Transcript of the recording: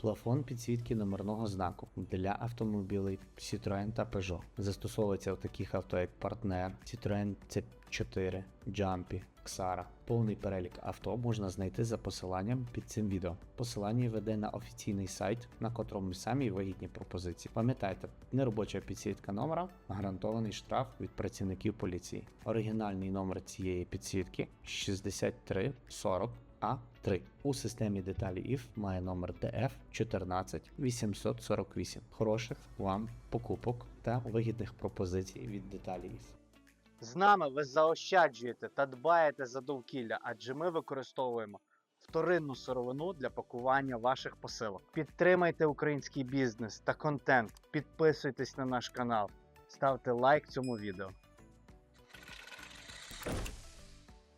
Плафон підсвітки номерного знаку для автомобілів Citroën та Peugeot. Застосовується в таких авто, як Partner, Citroën C4, Jumpy, Xara. Повний перелік авто можна знайти за посиланням під цим відео. Посилання веде на офіційний сайт, на котрому самі вигідні пропозиції. Пам'ятайте, неробоча підсвітка номера гарантований штраф від працівників поліції. Оригінальний номер цієї підсвітки 6340 А3. У системі деталі IF має номер DF 14848. Хороших вам покупок та вигідних пропозицій від деталі IF. З нами ви заощаджуєте та дбаєте за довкілля, адже ми використовуємо вторинну сировину для пакування ваших посилок. Підтримайте український бізнес та контент, підписуйтесь на наш канал, ставте лайк цьому відео.